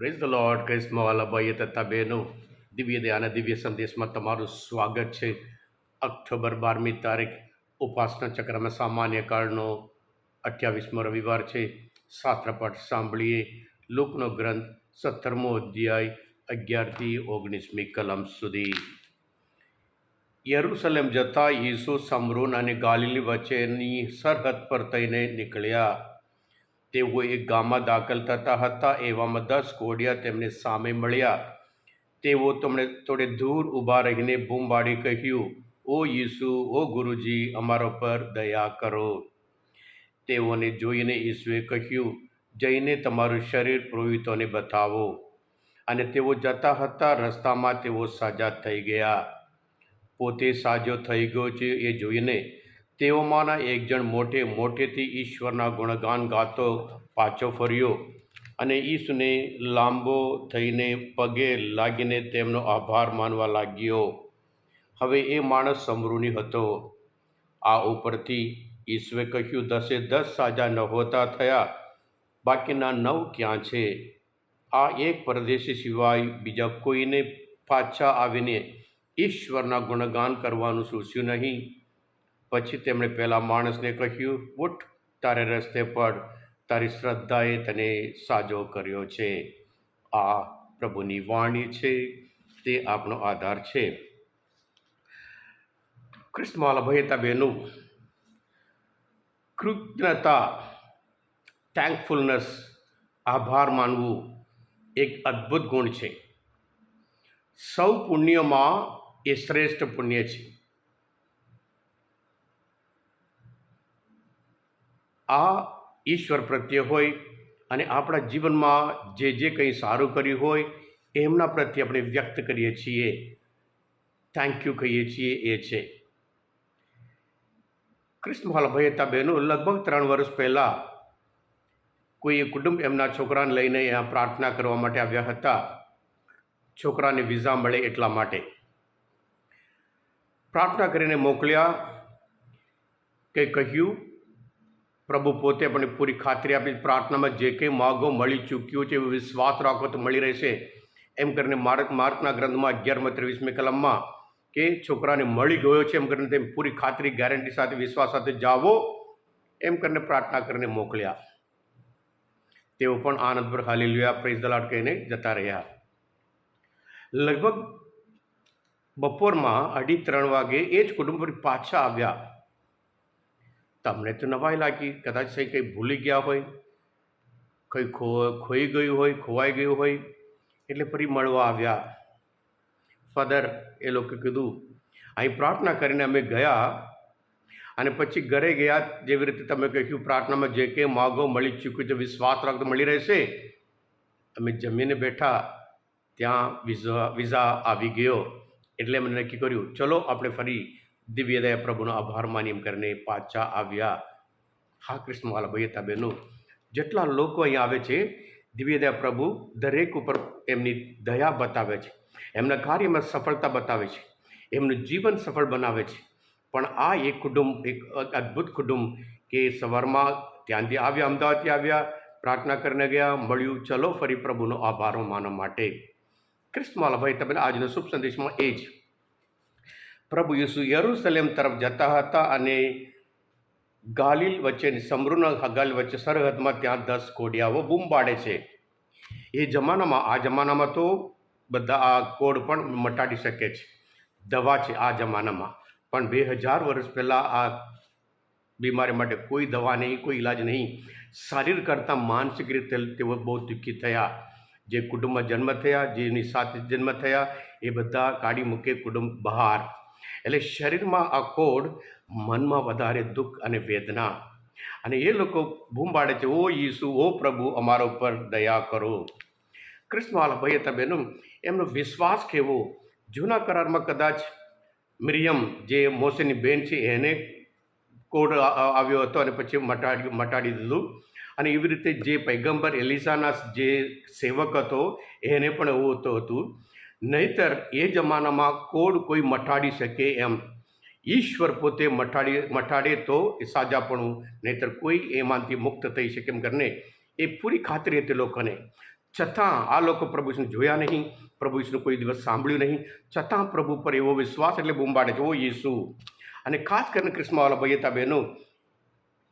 Praise the lord ક્રિસ્મા વાલાભાઈએ તથા બહેનો દિવ્ય દયાના દિવ્ય સંદેશમાં તમારું સ્વાગત છે ઓક્ટોબર બારમી તારીખ, ઉપાસના ચક્રમાં સામાન્ય કાળનો અઠ્યાવીસમો રવિવાર છે. શાસ્ત્રપાઠ સાંભળીએ. લોકનો ગ્રંથ સત્તરમો અધ્યાય, અગિયારથી ઓગણીસમી કલમ સુધી. યરુસલેમ જતા ઈસુ સમરૂન અને ગાલિલી વચ્ચેની સરહદ પર થઈને નીકળ્યા. તેઓ એક ગામમાં દાખલ થતા હતા. એવામાં દસ કોડિયા તેમને સામે મળ્યા. તેઓ તમને થોડે દૂર ઊભા રહીને બૂમ કહ્યું, ઓ ઈસુ, ઓ ગુરુજી, અમારા પર દયા કરો. તેઓને જોઈને ઈસુએ કહ્યું, જઈને તમારું શરીર પુરોહિતોને બતાવો. અને તેઓ જતા હતા. રસ્તામાં તેઓ સાજા થઈ ગયા. પોતે સાજો થઈ ગયો છે એ જોઈને તેઓમાંના એક જણ મોટે મોટેથી ઈશ્વરના ગુણગાન ગાતો પાછો ફર્યો અને ઈસુને લાંબો થઈને પગે લાગીને તેમનો આભાર માનવા લાગ્યો. હવે એ માણસ સમરૂની હતો. આ ઉપરથી ઈશ્વરે કહ્યું, દસે દસ સાજા નહોતા થયા, બાકીના નવ ક્યાં છે? આ એક પરદેશી સિવાય બીજા કોઈને પાછા આવીને ઈશ્વરના ગુણગાન કરવાનું સૂચ્યું નહીં? પછી તેમણે પહેલાં માણસને કહ્યું, ઉઠ, તારે રસ્તે પડ તારી શ્રદ્ધાએ તને સાજો કર્યો છે. આ પ્રભુની વાણી છે, તે આપણો આધાર છે. ક્રિસ્માલા ભયતા બહેનું કૃતજ્ઞતા થેન્કફુલનેસ આભાર માનવું એક અદ્ભુત ગુણ છે. સૌ પુણ્યમાં એ શ્રેષ્ઠ પુણ્ય છે. આ ઈશ્વર પ્રત્યે હોય અને આપણા જીવનમાં જે જે કંઈ સારું કર્યું હોય, એમના પ્રત્યે આપણે વ્યક્ત કરીએ છીએ. થેન્ક યુ કહીએ છીએ એ છે. કૃષ્ણભાલ ભયતા બહેનો લગભગ ત્રણ વર્ષ પહેલાં કોઈએ કુટુંબ એમના છોકરાને લઈને અહીંયા પ્રાર્થના કરવા માટે આવ્યા હતા. છોકરાને વિઝા મળે એટલા માટે. પ્રાર્થના કરીને મોકલ્યા કે કહ્યું પ્રભુ પોતે પણ પૂરી ખાતરી આપી પ્રાર્થનામાં જે કંઈ માગો મળી ચૂક્યું છે વિશ્વાસ રાખો તો મળી રહેશે. એમ કરીને માર્ક માર્કના ગ્રંથમાં અગિયારમાં ત્રેવીસમી કલમમાં કે છોકરાને મળી ગયો છે એમ કરીને તેમ પૂરી ખાતરી ગેરંટી સાથે, વિશ્વાસ સાથે જાવો એમ કરીને પ્રાર્થના કરીને મોકલ્યા. તેઓ પણ આનંદભર હાલી લ્યા પ્રેઝ દલાટ કહીને જતા રહ્યા. લગભગ બપોરમાં અઢી ત્રણ વાગે એ જ કુટુંબ પર પાછા આવ્યા. તમને તો નવાઈ લાગી. કદાચ સહી કંઈ ભૂલી ગયા હોય, કંઈ ખો, ખોઈ ગયું હોય, ખોવાઈ ગયું હોય, એટલે ફરી મળવા આવ્યા. ફાધર એ લોકો કીધું, અહીં પ્રાર્થના કરીને અમે ગયા અને પછી ઘરે ગયા. જેવી રીતે તમે કહ્યું, પ્રાર્થનામાં જે કંઈ માગો મળી ચૂક્યું છે, વિશ્વાસ રાખતો મળી રહેશે. અમે જમીને બેઠા, ત્યાં વિઝા વિઝા આવી ગયો. એટલે અમે નક્કી કર્યું, ચલો, આપણે ફરી દિવ્યદયા પ્રભુનો આભાર માની કરીને પાછા આવ્યા. હા કૃષ્ણવાલા ભાઈ હતા બહેનો, જેટલા લોકો અહીંયા આવે છે, દિવ્યદયા પ્રભુ દરેક ઉપર એમની દયા બતાવે છે. એમના કાર્યમાં સફળતા બતાવે છે. એમનું જીવન સફળ બનાવે છે. પણ આ એક કુટુંબ, એક અદ્ભુત કુટુંબ કે સવારમાં ત્યાંથી આવ્યા, અમદાવાદથી આવ્યા, પ્રાર્થના કરીને ગયા, મળ્યું, ચલો ફરી પ્રભુનો આભાર માનવા માટે. ક્રિસ્માલા ભાઈ તમે આજનો શુભ સંદેશમાં એ જ. પ્રભુ યસુ યરુસલેમ તરફ જતા હતા અને ગાલિલ વચ્ચે સમૃના ગાલિલ વચ્ચે સરહદમાં ત્યાં દસ કોડિયાઓ બૂમ પાડે છે. એ જમાનામાં, આ જમાનામાં તો બધા આ કોડ પણ મટાડી શકે છે. દવા છે આ જમાનામાં. પણ બે હજાર વર્ષ પહેલાં આ બીમારી માટે કોઈ દવા નહીં, કોઈ ઈલાજ નહીં. શારીર કરતાં માનસિક રીતે તેઓ બહુ દુઃખી થયા. જે કુટુંબમાં જન્મ થયા, જેની સાથે જન્મ થયા, એ બધા કાઢી મૂકે કુટુંબ બહાર. એટલે શરીરમાં આ કોડ મનમાં વધારે દુઃખ અને વેદના. અને એ લોકો બૂમ છે, ઓ ઈસુ, ઓ પ્રભુ, અમારા ઉપર દયા કરો. કૃષ્ણવાલા ભાઈ હતા બહેનો એમનો વિશ્વાસ કેવો? જૂના કરારમાં કદાચ મિરિયમ જે મોસેની બેન છે, એને કોડ આવ્યો હતો અને પછી મટાડી મટાડી દીધું. અને એવી રીતે જે પૈગંબર એલિસાના જે સેવક હતો, એને પણ એવું હતું. નહીતર એ જમાનામાં કોડ કોઈ મટાડી શકે એમ. ઈશ્વર પોતે મટાડી મટાડે તો એ સાજાપણું, નહીતર કોઈ એમાંથી મુક્ત થઈ શકે એમ કરીને એ પૂરી ખાતરી હતી લોકોને. છતાં આ લોકો પ્રભુ વિષ્ણુ જોયા નહીં, પ્રભુ વિષ્ણુ કોઈ દિવસ સાંભળ્યું નહીં. છતાં પ્રભુ પર એવો વિશ્વાસ એટલે બૂમબાડે છે, ઓ યેસુ અને ખાસ કરીને ક્રિસ્માવાલા ભયતા બહેનો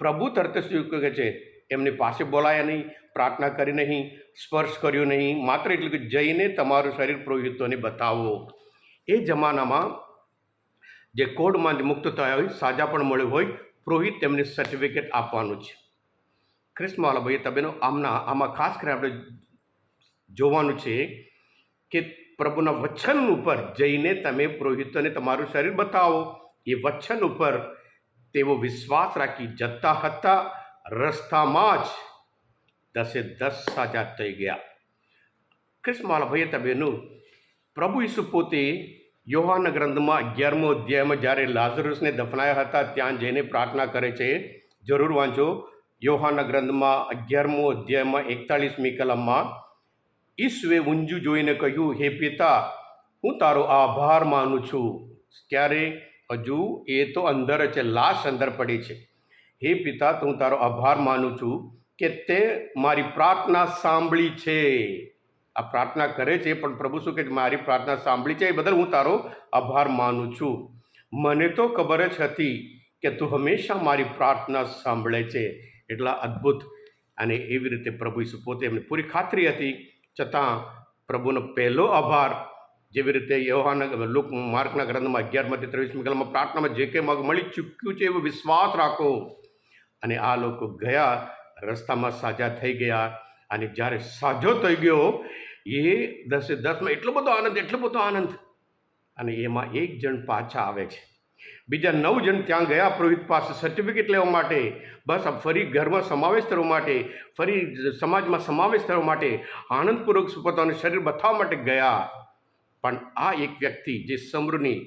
પ્રભુ તરત કહે છે એમની પાસે બોલાયા નહીં, પ્રાર્થના કરી નહીં, સ્પર્શ કર્યો નહીં. માત્ર એટલું કે જઈને તમારું શરીર પુરોહિતોને બતાવો. એ જમાનામાં જે કોડમાંથી મુક્ત થયા હોય, સાજા પણ મળ્યો હોય, પુરોહિત તેમને સર્ટિફિકેટ આપવાનું છે. ક્રિસ્માવાલા ભાઈ તબેનો આમના, આમાં ખાસ કરીને આપણે જોવાનું છે કે પ્રભુના વચન ઉપર જઈને તમે પુરોહિતોને તમારું શરીર બતાવો. એ વચન ઉપર તેવો વિશ્વાસ રાખી જતા હતા. રસ્તામાં જ દસે દસ સાજા થઈ ગયા. ક્રિસ્માવાલા ભાઈ તબેનું પ્રભુ ઈસુ પોતે યોહાના ગ્રંથમાં અગિયારમો અધ્યાયમાં જ્યારે લાઝરસને દફનાયા હતા, ત્યાં જઈને પ્રાર્થના કરે છે, જરૂર વાંચો, યોહાના ગ્રંથમાં અગિયારમો અધ્યાયમાં એકતાળીસમી કલમમાં ઈસુએ ઊંજું જોઈને કહ્યું, હે પિતા, હું તારો આભાર માનું છું. ક્યારે? હજુ એ તો અંદર છે લાશ અંદર પડી છે. હે પિતા, તો હું તારો આભાર માનું છું કે તે મારી પ્રાર્થના સાંભળી છે. આ પ્રાર્થના કરે છે, પણ પ્રભુ શું કે મારી પ્રાર્થના સાંભળી છે, એ બદલ હું તારો આભાર માનું છું. મને તો ખબર જ હતી કે તું હંમેશા મારી પ્રાર્થના સાંભળે છે. એટલા અદ્ભુત અને એવી રીતે પ્રભુ ઈસુ પોતે એમને પૂરી ખાતરી હતી. છતાં પ્રભુનો પહેલો આભાર જેવી રીતે યોહાના લોક માર્કના ગ્રંથમાં અગિયારમાંથી ત્રેવીસમી કલમમાં પ્રાર્થનામાં જે કંઈ મગ મળી ચૂક્યું છે એવો વિશ્વાસ રાખો. અને આ લોકો ગયા, રસ્તામાં સાજા થઈ ગયા અને જ્યારે સાજો થઈ ગયો, એ દસે દસમાં એટલો બધો આનંદ, એટલો બધો આનંદ. અને એમાં એક જણ પાછા આવે છે. બીજા નવ જણ ત્યાં ગયા, પુરોહિત પાસે સર્ટિફિકેટ લેવા માટે. બસ ફરી ઘરમાં સમાવેશ કરવા માટે, ફરી સમાજમાં સમાવેશ થવા માટે, આનંદપૂર્વક પોતાનું શરીર બતાવવા માટે ગયા. પણ આ એક વ્યક્તિ જે સમૃની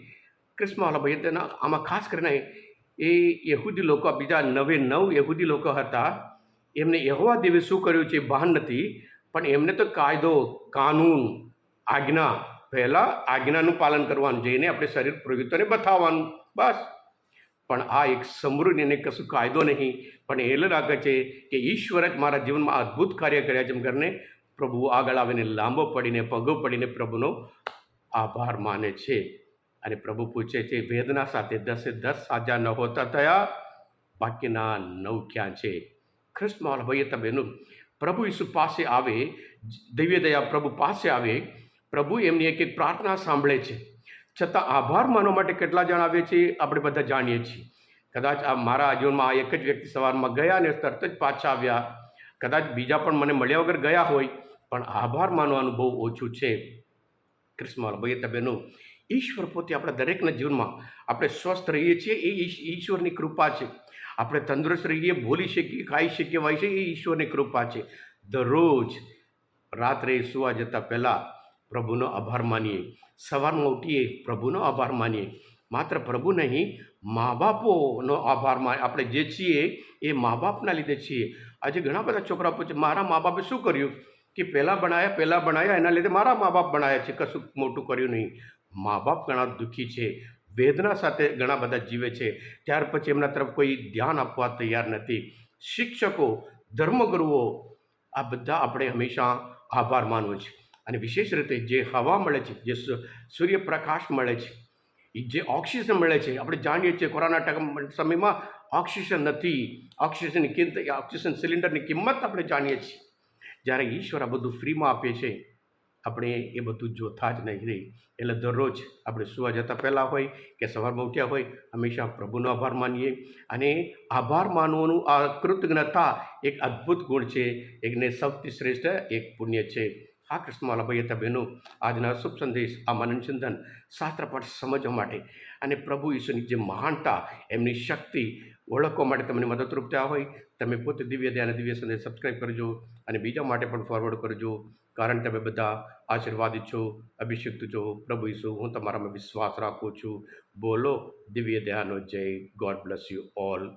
ક્રિસ્માવાલા ભાઈ તેના આમાં ખાસ કરીને એ યહૂદી લોકો બીજા નવે નવ યહૂદી લોકો હતા, એમને યહોવા દેવે શું કર્યું છે? ભાન નથી. પણ એમને તો કાયદો, કાનૂન, આજ્ઞા, પહેલાં આજ્ઞાનું પાલન કરવાનું જઈને આપણે શરીર પ્રવૃત્તિઓને બતાવવાનું, બસ. પણ આ એક સમૃદ્ધિને કશું કાયદો નહીં. પણ એ લાગે છે કે ઈશ્વર જ મારા જીવનમાં અદ્ભુત કાર્ય કર્યા જેમ કરીને પ્રભુ આગળ આવીને લાંબો પડીને, પગો પડીને પ્રભુનો આભાર માને છે. અને પ્રભુ પૂછે છે, વેદના સાથે દસે દસ સાજા ન હોતા થયા? બાકીના નવ ક્યાં છે? ખ્રિસ્તમાં ભાઈએ તબેનું પ્રભુ ઈસુ પાસે આવે, દૈવ્ય દયા પ્રભુ પાસે આવે, પ્રભુ એમની એક એક પ્રાર્થના સાંભળે છે. છતાં આભાર માનવા માટે કેટલા જણાવે છે, આપણે બધા જાણીએ છીએ. કદાચ આ મારા જીવનમાં આ એક જ વ્યક્તિ સવારમાં ગયા અને તરત જ પાછા આવ્યા. કદાચ બીજા પણ મને મળ્યા વગર ગયા હોય, પણ આભાર માનવાનું બહુ ઓછું છે. ક્રિસ્મલ ભાઈ તબેનું ઈશ્વર પોતે આપણા દરેકના જીવનમાં આપણે સ્વસ્થ રહીએ છીએ, એ ઈશ્વરની કૃપા છે. આપણે તંદુરસ્ત રહીએ બોલી શકીએ, ખાઈ શકીએ વાય શકીએ, એ ઈશ્વરની કૃપા છે. દરરોજ રાત્રે સુવા જતાં પહેલાં પ્રભુનો આભાર માનીએ. સવારમાં ઉઠીએ, પ્રભુનો આભાર માનીએ. માત્ર પ્રભુ નહીં મા બાપોનો આભાર માન, આપણે જે છીએ એ મા બાપના લીધે છીએ. આજે ઘણા બધા છોકરા પૂછે, મારા મા બાપે શું કર્યું? કે પહેલાં ભણાયા પહેલાં ભણાયા, એના લીધે મારા મા બાપ ભણાયા છે. કશું મોટું કર્યું નહીં. મા બાપ ઘણા દુઃખી છે, વેદના સાથે ઘણા બધા જીવે છે. ત્યાર પછી એમના તરફ કોઈ ધ્યાન આપવા તૈયાર નથી. શિક્ષકો, ધર્મગુરુઓ, આ બધા આપણે હંમેશા આભાર માનવો છે. અને વિશેષ રીતે જે હવા મળે છે, જે સૂર્યપ્રકાશ મળે છે જે ઓક્સિજન મળે છે, આપણે જાણીએ છીએ કોરોના ટકા, સમયમાં ઓક્સિજન નથી. ઓક્સિજનની કિંમત, ઓક્સિજન સિલિન્ડરની કિંમત આપણે જાણીએ છીએ. જ્યારે ઈશ્વર આ બધું ફ્રીમાં આપે છે આપણે એ બધું જોતા જ નહીં રહી, એટલે દરરોજ આપણે સુવા જતાં પહેલાં હોય કે સવારમાં ઉઠ્યા હોય, હંમેશા પ્રભુનો આભાર માનીએ. અને આભાર માનવાનું આ કૃતજ્ઞતા એક અદ્ભુત ગુણ છે, એકને સૌથી શ્રેષ્ઠ એક પુણ્ય છે. આ કૃષ્ણમાલા ભાઈ હતા બહેનો, આજના શુભ સંદેશ આ મનનચિંતન શાસ્ત્રપાઠ સમજવા માટે. અને પ્રભુ ઈશ્વરની જે મહાનતા, એમની શક્તિ ઓળખવા માટે તમને મદદરૂપ થયા હોય, તમે પોતે દિવ્ય ધ્યાન, દિવ્ય સંદેશ સબસ્ક્રાઈબ કરજો અને બીજા માટે પણ ફોરવર્ડ કરજો. કારણ તમે બધા આશીર્વાદિત છો, અભિષિક્ત છો, પ્રભુ ઈસુ, હું તમારામાં વિશ્વાસ રાખું છું. બોલો, દિવ્ય ધ્યાનો જય. God bless you all